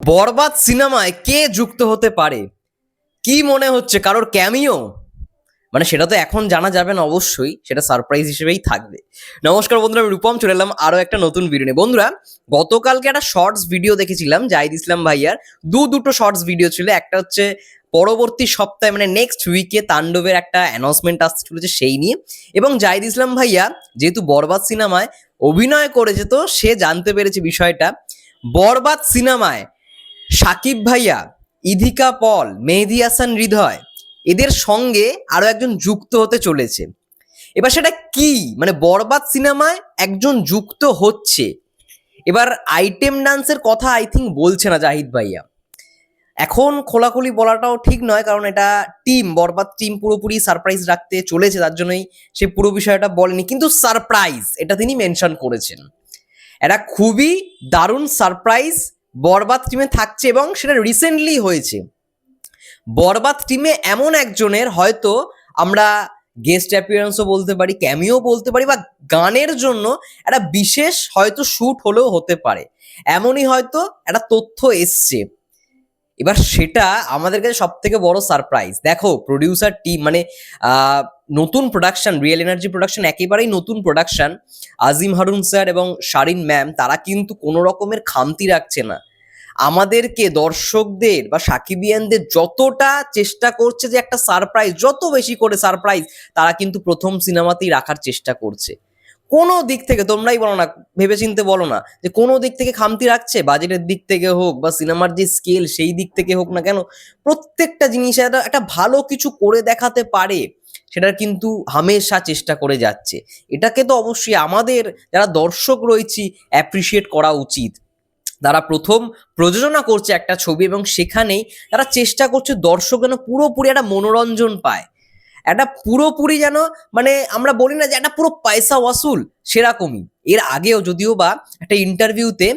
বরবাদ সিনেমায় কে যুক্ত হতে পারে? কি মনে হচ্ছে? কারোর ক্যামিও মানে সেটা তো এখন জানা যাবে না অবশ্যই, সেটা সারপ্রাইজ হিসেবেই থাকবে। নমস্কার বন্ধুরা, আমি রূপম, চলে এলাম আরও একটা নতুন ভিডিও নিয়ে। বন্ধুরা, গতকালকে একটা শর্টস ভিডিও দেখেছিলাম, জাহিদ ইসলাম ভাইয়ার। দু দুটো শর্টস ভিডিও ছিল, একটা হচ্ছে পরবর্তী সপ্তাহে মানে নেক্সট উইকে তাণ্ডবের একটা অ্যানাউন্সমেন্ট আসতে চলেছে সেই নিয়ে। এবং জাহিদ ইসলাম ভাইয়া, যেহেতু বরবাদ সিনেমায় অভিনয় করেছে তো সে জানতে পেরেছে বিষয়টা। বরবাদ সিনেমায় সাকিব ভাইয়া, ইধিকা পল, মেহেদি হাসান হৃদয়, এদের সঙ্গে আরও একজন যুক্ত হতে চলেছে। এবার সেটা কি? মানে বরবাদ সিনেমায় একজন যুক্ত হচ্ছে। এবার আইটেম ডান্সের কথা আই থিঙ্ক বলছে না জাহিদ ভাইয়া। এখন খোলাখুলি বলাটাও ঠিক নয়, কারণ এটা টিম, বরবাদ টিম পুরোপুরি সারপ্রাইজ রাখতে চলেছে, তার জন্যই সে পুরো বিষয়টা বলেনি। কিন্তু সারপ্রাইজ, এটা তিনি মেনশন করেছেন। এটা খুবই দারুণ সারপ্রাইজ বরবাদ টিমে থাকছে এবং সেটা রিসেন্টলি হয়েছে। বরবাদ টিমে এমন একজনের হয়তো আমরা গেস্ট অ্যাপিয়ারেন্সও বলতে পারি ক্যামিও বলতে পারি বা গানের জন্য একটা বিশেষ হয়তো শ্যুট হলেও হতে পারে। এমনই হয়তো একটা তথ্য এসছে। এবার সেটা আমাদের কাছে সব থেকে বড় সারপ্রাইজ দেখো প্রডিউসার টিম মানে নতুন প্রোডাকশন রিয়েল এনার্জি প্রোডাকশন একেবারেই নতুন প্রোডাকশন আজিম হারুন স্যার এবং শারিন ম্যাম তারা কিন্তু কোনো রকমের খামতি রাখছে না। আমাদেরকে দর্শকদের বা সাকিবিয়ানদের যতটা চেষ্টা করছে যে একটা সারপ্রাইজ যত বেশি করে সারপ্রাইজ তারা কিন্তু প্রথম সিনেমাতেই রাখার চেষ্টা করছে। কোনো দিক থেকে তোমরাই বলো না, ভেবেচিন্তে বলো না, যে কোনো দিক থেকে খামতি রাখছে, বাজেটের দিক থেকে হোক বা সিনেমার যে স্কেল সেই দিক থেকে হোক না কেন, প্রত্যেকটা জিনিস একটা একটা ভালো কিছু করে দেখাতে পারে, সেটার কিন্তু হামেশা চেষ্টা করে যাচ্ছে। এটাকে তো অবশ্যই আমাদের যারা দর্শক রয়েছি অ্যাপ্রিসিয়েট করা উচিত। তারা প্রথম প্রযোজনা করছে একটা ছবি এবং সেখানেই তারা চেষ্টা করছে দর্শক যেন পুরোপুরি একটা মনোরঞ্জন পায়। একটা পুরোপুরি যেন মানে আমরা বলি না যে একটা পুরো পয়সা ওয়াসুল, সেরকমই। এর আগেও যদিও বা একটা ইন্টারভিউতে,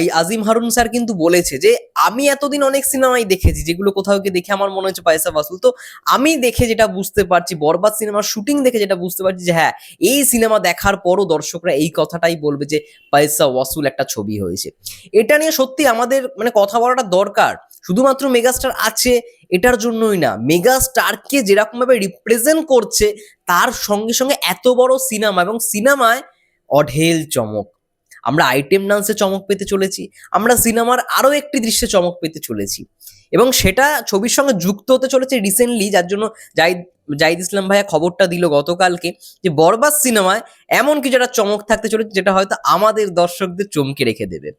এই আজিম হারুন স্যার কিন্তু বলেছে যে, আমি এতদিন অনেক সিনেমাই দেখেছি, যেগুলো কোথাও গিয়ে দেখে আমার মনে হচ্ছে পয়সা ওয়াসুল। তো আমি দেখে যেটা বুঝতে পারছি, বরবাদ সিনেমার শুটিং দেখে যেটা বুঝতে পারছি যে হ্যাঁ এই সিনেমা দেখার পরও দর্শকরা এই কথাটাই বলবে যে, পয়সা ওয়াসুল একটা ছবি হয়েছে। এটা নিয়ে সত্যি আমাদের মানে কথা বলাটা দরকার। শুধুমাত্র মেগাস্টার আছে এটার জন্যই না। মেগাস্টারকে যেরকম ভাবে রিপ্রেজেন্ট করছে, তার সঙ্গে সঙ্গে এত বড় সিনেমা এবং সিনেমায় অঢেল চমক। আমরা আইটেম ডান্সে চমক পেতে চলেছি, আমরা সিনেমার আরও একটি দৃশ্যে চমক পেতে চলেছি। এবং সেটা ছবির সঙ্গে যুক্ত হতে চলেছে রিসেন্টলি যার জন্য জাহিদ জাহিদ ইসলাম ভাইয়া খবরটা দিল গতকালকে যে বরবাদ সিনেমায় এমন কিছু একটা চমক থাকতে চলেছে, যেটা হয়তো আমাদের দর্শকদের চমকে রেখে দেবে।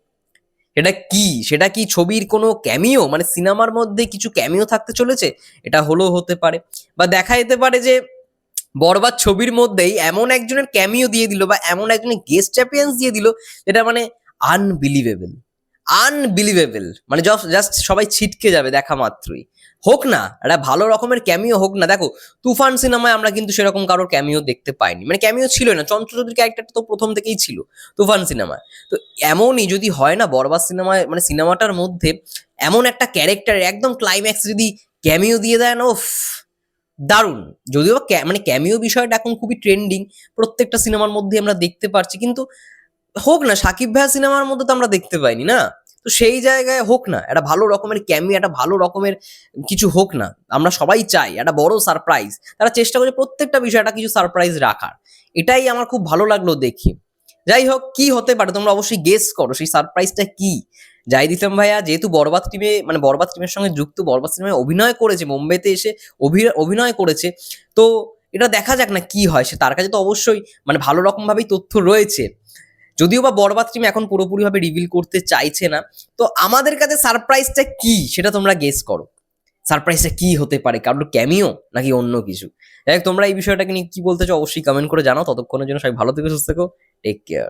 সেটা কি? সেটা কি ছবির কোনো ক্যামিও মানে সিনেমার মধ্যে কিছু ক্যামিও থাকতে চলেছে? এটা হলো হতে পারে। বা দেখা যেতে পারে যে বরবার ছবির মধ্যেই এমন একজনের ক্যামিও দিয়ে দিল বা এমন একজনের গেস্ট চ্যাম্পিয়ন্স দিয়ে দিল যেটা মানে আনবিলিভেবল আনবিলিভেবল মানে জাস্ট সবাই ছিটকে যাবে দেখা মাত্রই। হোক না, একটা ভালো রকমের ক্যামিও হোক না, দেখো, তুফান সিনেমায় আমরা কিন্তু সেরকম কারোর ক্যামিও দেখতে পাইনি। মানে ক্যামিও ছিল না, চঞ্চল চৌধুরী ক্যারেক্টারটা তো প্রথম থেকেই ছিল তুফান সিনেমায়। তো এমনই যদি হয় না, বরবাদ সিনেমায় মানে সিনেমাটার মধ্যে এমন একটা ক্যারেক্টার একদম ক্লাইম্যাক্স যদি ক্যামিও দিয়ে দেয় না, উফ, দারুণ। যদিও মানে ক্যামিও বিষয়টা এখন খুবই ট্রেন্ডিং প্রত্যেকটা সিনেমার মধ্যে আমরা দেখতে পারছি, কিন্তু হোক না, সাকিব ভাইয়া সিনেমার মধ্যে তো আমরা দেখতে পাইনি, না? তো সেই জায়গায় হোক না, একটা ভালো রকমের ক্যামি একটা ভালো রকমের কিছু হোক না, আমরা সবাই চাই, একটা বড় সারপ্রাইজ তারা চেষ্টা করছে প্রত্যেকটা বিষয়টা কিছু সারপ্রাইজ রাখার। এটাই আমার খুব ভালো লাগল দেখে। যাই হোক, কি হতে পারে তোমরা অবশ্যই গেস করো, সেই সারপ্রাইজটা কি? জাহিদ ইসলাম ভাইয়া যেহেতু বরবাদ টিমে মানে বরবাদ টিমের সঙ্গে যুক্ত, বরবাদ সিনেমায় অভিনয় করেছে, মুম্বাইতে এসে অভি- অভিনয় করেছে, তো এটা দেখা যাক না কি হয়, সে তার কাছে তো অবশ্যই মানে ভালো রকম ভাবেই তথ্য রয়েছে। যদিও বা বরবাদ টিম এখন পুরোপুরিভাবে রিভিল করতে চাইছে না, তো আমাদের কাছে সারপ্রাইজটা কি সেটা তোমরা গেস করো। সারপ্রাইজটা কি হতে পারে? কারোর ক্যামিও নাকি অন্য কিছু? যাই তোমরা এই বিষয়টাকে নিয়ে কি বলতে চাও অবশ্যই কমেন্ট করে জানাও। ততক্ষণের জন্য সবাই ভালো থেকে, সুস্থ থেকো টেক কেয়ার